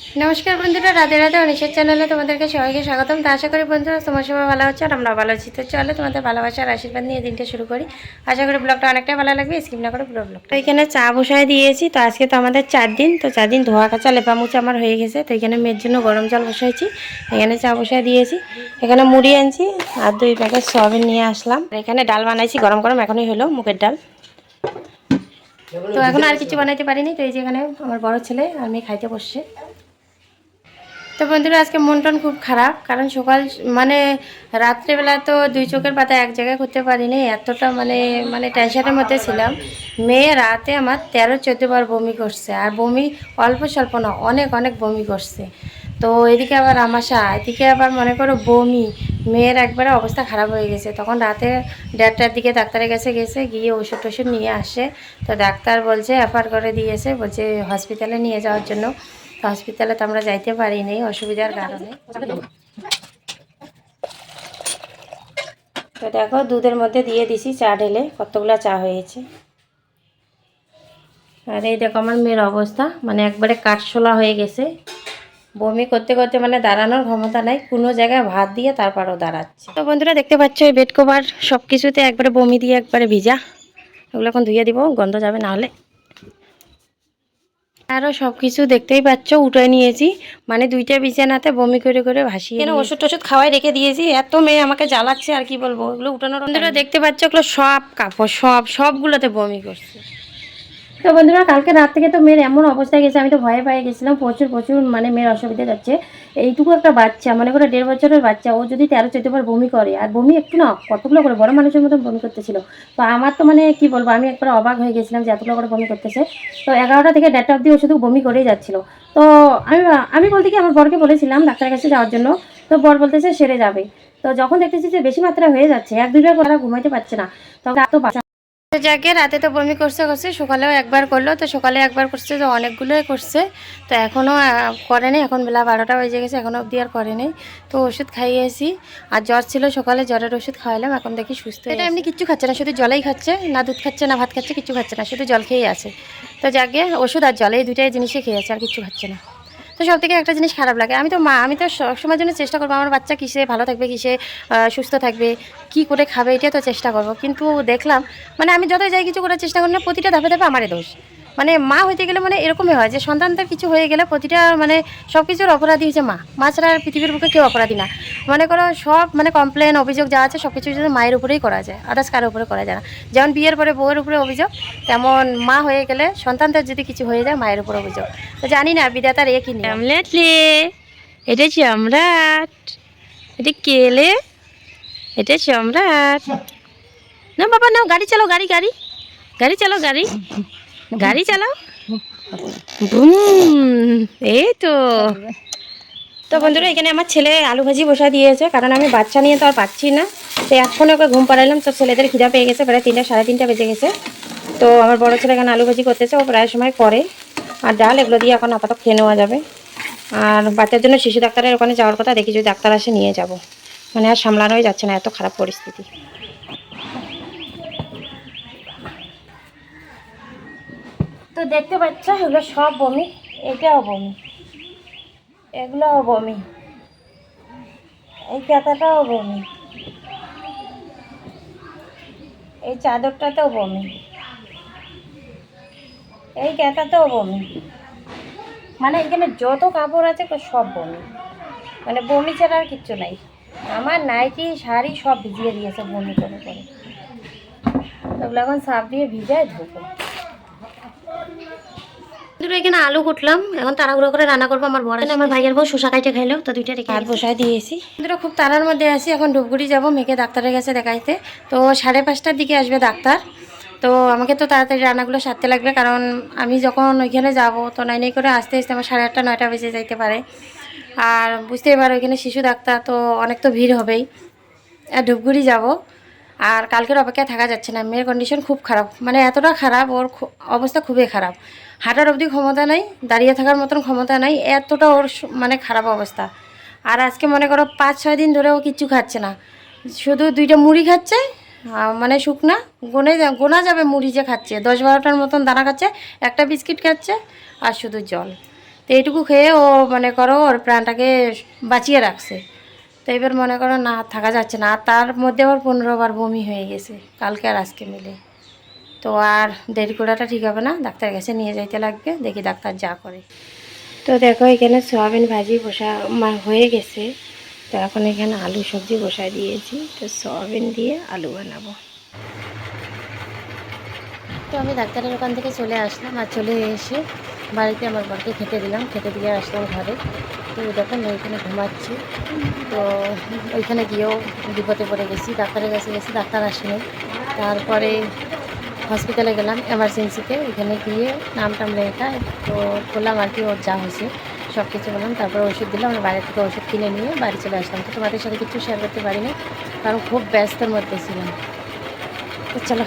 নমস্কার বন্ধুরা, রাধে রাধে অনিশের চ্যানেলে তোমাদেরকে সবাইকে স্বাগতম। তা আশা করি বন্ধুরা তোমার সবাই ভালো হচ্ছে আর আমরা ভালো আছি। তো চলো তোমাদের ভালোবাসার আশীর্বাদ নিয়ে দিনটা শুরু করি। আশা করি ব্লগটা অনেকটাই ভালো লাগবে স্কিপ না করে পুরো ব্লগ তো এখানে চা বসায় দিয়েছি, তো আজকে তো আমাদের চার দিন, তো চার দিন ধোয়া কাচা লেপা মুচা আমার হয়ে গেছে। তো এখানে মেয়ের জন্য গরম জল বসাইছি, এখানে চা বসায় দিয়েছি। এখানে মুড়ি আনছি আর দুই প্যাকেট সয়াবিন নিয়ে আসলাম। এখানে ডাল বানাইছি, গরম গরম এখনই হলো মুগের ডাল। তো এখন আর কিছু বানাইতে পারিনি, তো এই যে এখানে আমার বড় ছেলে আর মেয়ে খাইতে বসছে। তো বন্ধুরা, আজকে মন টন খুব খারাপ, কারণ সকাল মানে রাত্রেবেলা তো দুই চোখের পাতা এক জায়গায় করতে পারিনি, এতটা মানে মানে টেনশনের মধ্যে ছিলাম। মেয়ে রাতে আমার তেরো, চোদ্দ বার বমি করছে, আর বমি অল্প স্বল্প না, অনেক অনেক বমি করছে। তো এদিকে আবার আমাশা, এদিকে আবার মনে করো বমি, মেয়ের একবারে অবস্থা খারাপ হয়ে গেছে। তখন রাতে দেড়টার দিকে ডাক্তারের কাছে গেছে, গিয়ে ওষুধ টষুধ নিয়ে আসে। তো ডাক্তার বলছে অ্যাফার করে দিয়েছে, বলছে হসপিটালে নিয়ে যাওয়ার জন্য। হসপিটালে তো আমরা যাইতে পারি পারিনি, অসুবিধার কারণে। তো দেখো, দুধের মধ্যে দিয়ে দিছি চা ঢেলে, কতগুলো চা হয়েছে। আর এই দেখো আমার মেয়ের অবস্থা মানে একবারে কাঠশোলা হয়ে গেছে। বমি করতে করতে মানে দাঁড়ানোর ক্ষমতা নাই, কোনো জায়গায় ভাত দিয়ে তারপরও দাঁড়াচ্ছে। তো বন্ধুরা দেখতে পাচ্ছ, এই বেড কভার সব কিছুতে একবারে বমি দিয়ে একবারে ভিজা। ওগুলো এখন ধুয়ে দিব, গন্ধ যাবে না হলে। আরও সব কিছু দেখতেই পাচ্ছ উঠে নিয়েছি। মানে দুইটা বিছানাতে বমি করে করে ভাসিয়ে কেন ওষুধ টষুধ খাওয়াই রেখে দিয়েছি? এত মেয়ে আমাকে জ্বালাচ্ছে আর কি বলব? ওগুলো উঠানোর দেখতে পাচ্ছ ওগুলো সব কাপড় সব সবগুলোতে বমি করছে। তো বন্ধুরা, কালকে রাত থেকে তো মেয়ের এমন অবস্থায় গেছে, আমি তো ভয়ে পেয়ে গেছিলাম, প্রচুর প্রচুর মানে মেয়ের অসুবিধা যাচ্ছে। এইটুকু একটা বাচ্চা মানে করে দেড় বছরের বাচ্চা, ও যদি তেরো, চোদ্দ বার বমি করে, আর বমি একটু না, কতগুলো করে, বড় মানুষের মতন বমি করতেছিল। তো আমার তো মানে কি বলব, আমি একবার অবাক হয়ে গেছিলাম যে এতগুলো করে বমি করতেছে। তো এগারোটা থেকে দেড়টা অবধি ও শুধু বমি করেই যাচ্ছিল। তো আমি আমি বলতে কি, আমার বরকে বলেছিলাম ডাক্তারের কাছে যাওয়ার জন্য। তো বর বলতেছে, সেরে যাবে। তো যখন দেখতেছি যে বেশি মাত্রা হয়ে যাচ্ছে, এক, দুইবার ঘুমাইতে পারছে না, তখন তো বাঁচা তো যাকে রাতে তো বমি করছে করছে সকালেও একবার করল। তো সকালে একবার করছে তো অনেকগুলোই করছে। তো এখনও করেনি এখন বেলা বারোটা বেজে গেছে এখনও অবধি আর করেনি তো ওষুধ খাইয়েছি। আর জ্বর ছিল সকালে জ্বরের ওষুধ খাওয়ালাম এখন দেখি সুস্থ এটা এমনি কিচ্ছু খাচ্ছে না শুধু জলেই খাচ্ছে। না দুধ খাচ্ছে না ভাত খাচ্ছে কিছু খাচ্ছে না। শুধু জল খেয়েই আছে। তো যাকে ওষুধ আর জল এই দুটাই জিনিসই খেয়েছে আর কিছু খাচ্ছে না। তো সব থেকে একটা জিনিস খারাপ লাগে। আমি তো মা, আমি তো সবসময়ের জন্য চেষ্টা করব, আমার বাচ্চা কিসে ভালো থাকবে, কিসে সুস্থ থাকবে, কি করে খাবে, এটা তো চেষ্টা করব। কিন্তু দেখলাম মানে আমি যতই যাই কিছু করার চেষ্টা করি না, প্রতিটা ধাপে ধাপে আমারই দোষ। মানে মা হইতে গেলে মানে এরকমই হয় যে সন্তানদের কিছু হয়ে গেলে প্রতিটা মানে সব কিছুর অপরাধী হচ্ছে মা। মা ছাড়া পৃথিবীর বুকে কেউ অপরাধী না। মনে করো সব মানে কমপ্লেন অভিযোগ যা আছে সব কিছু যদি মায়ের উপরেই করা যায় আদার্স কারোর উপরে করা যায় না। যেমন বিয়ের পরে বউয়ের উপরে অভিযোগ, তেমন মা হয়ে গেলে সন্তানদের যদি কিছু হয়ে যায় মায়ের উপর অভিযোগ। তো জানি না বিধাতার এ কি আমলেটলে এটা সম্রাট। এটা কেলে এটা সম্রাট। না বাবা নাও গাড়ি চালাও, গাড়ি গাড়ি। গাড়ি চালাও, গাড়ি। গাড়ি চালাও। এই তো। তো বন্ধুরা এখানে আমার ছেলে আলু ভাজি বসা দিয়েছে কারণ আমি বাচ্চা নিয়ে তো আর পাচ্ছি না। তো এখন ওকে ঘুম পাড়ালাম তো ছেলেদের খিদা পেয়ে গেছে প্রায় তিনটা সাড়ে তিনটা বেজে গেছে। তো আমার বড় ছেলে এখানে আলু ভাজি করতেছে ও প্রায় সময় করে। আর ডাল এগুলো দিয়ে এখন আপাতত খেয়ে নেওয়া যাবে। আর বাচ্চার জন্য শিশু ডাক্তারের ওখানে যাওয়ার কথা দেখি যদি ডাক্তার আসে নিয়ে যাব। মানে আর সামলানোই যাচ্ছে না এত খারাপ পরিস্থিতি। তো দেখতে পাচ্ছ, এগুলো সব বমি। এটাও বমি। এগুলোও বমি। এই পাতাটাও বমি। এই চাদরটাতেও বমি। এই ক্যাতাতেও বমি। মানে এখানে যত কাপড় আছে সব বমি। মানে বমি ছাড়া আর কিচ্ছু নাই। আমার নাইটি, শাড়ি সব ভিজিয়ে দিয়েছে বমি করে করে। ওগুলো এখন সাপ দিয়ে ভিজায় ধুবো। দুটো এখানে আলু কুটলাম এখন তাড়াহুড়ো করে রান্না করব আমার বড়। আমার ভাইয়ের বউ শোষা কাইটে খাইলো তো দুইটা রেখে আর বসায় দিয়েছি। দুটো খুব তাড়ার মধ্যে আছি এখন ধূপগুড়ি যাব মেয়েকে ডাক্তারের কাছে দেখাইতে। তো সাড়ে পাঁচটার দিকে আসবে ডাক্তার। তো আমাকে তো তাড়াতাড়ি রান্নাগুলো সারতে লাগবে কারণ আমি যখন ওইখানে যাব তো নাই নাই করে আসতে আসতে আমার সাড়ে আটটা নয়টা বেজে যাইতে পারে। আর বুঝতেই পারো ওইখানে শিশু ডাক্তার তো অনেক তো ভিড় হবেই। আর ধূপগুড়ি যাব। আর কালকের অপেক্ষায় থাকা যাচ্ছে না। মেয়ের কন্ডিশন খুব খারাপ। মানে এতটা খারাপ, ওর অবস্থা খুবই খারাপ। হাঁটার অবধি ক্ষমতা নাই, দাঁড়িয়ে থাকার মতন ক্ষমতা নাই, এতটা ওর মানে খারাপ অবস্থা। আর আজকে মনে করো পাঁচ, ছয় দিন ধরে ও কিচ্ছু খাচ্ছে না। শুধু দুইটা মুড়ি খাচ্ছে মানে শুকনা। গোনে গোনা যাবে মুড়ি যে খাচ্ছে। দশ বারোটার মতন দানা খাচ্ছে, একটা বিস্কিট খাচ্ছে আর শুধু জল। তো এইটুকু খেয়ে ও মনে করো ওর প্রাণটাকে বাঁচিয়ে রাখছে। তো এবার মনে করো না, থাকা যাচ্ছে না। আর তার মধ্যে আবার পনেরো বার বমি হয়ে গেছে, কালকে আর আজকে মিলে। তো আর দেরি করাটা ঠিক হবে না ডাক্তারের কাছে নিয়ে যাইতে লাগবে, দেখি ডাক্তার যা করে। তো দেখো, এখানে সয়াবিন ভাজি বসা হয়ে গেছে। তো এখন এখানে আলু সবজি বসায় দিয়েছি, তো সয়াবিন দিয়ে আলু বানাবো। তো আমি ডাক্তারের ওখান থেকে চলে আসলাম, আর চলে এসে বাড়িতে আমার বরকে খেতে দিলাম, খেতে দিয়ে আসলাম ঘরে। তো দেখুন ওইখানে ঘুমাচ্ছি। তো ওইখানে গিয়েও বিপদে পড়ে গেছি, ডাক্তারের কাছে গেছি, ডাক্তার আসেনি। তারপরে হসপিটালে গেলাম এমার্জেন্সিতে ওইখানে গিয়ে নাম টাম লেখা, তো বললাম আর কি, ওর যা হয়েছে সব কিছু বললাম। তারপর ওষুধ দিলাম, আমরা বাইরে থেকে ওষুধ কিনে নিয়ে বাড়ি চলে আসলাম। তো তোমাদের সাথে কিছু শেয়ার করতে পারি না কারণ খুব ব্যস্তর মধ্যে ছিলাম। তো চলো।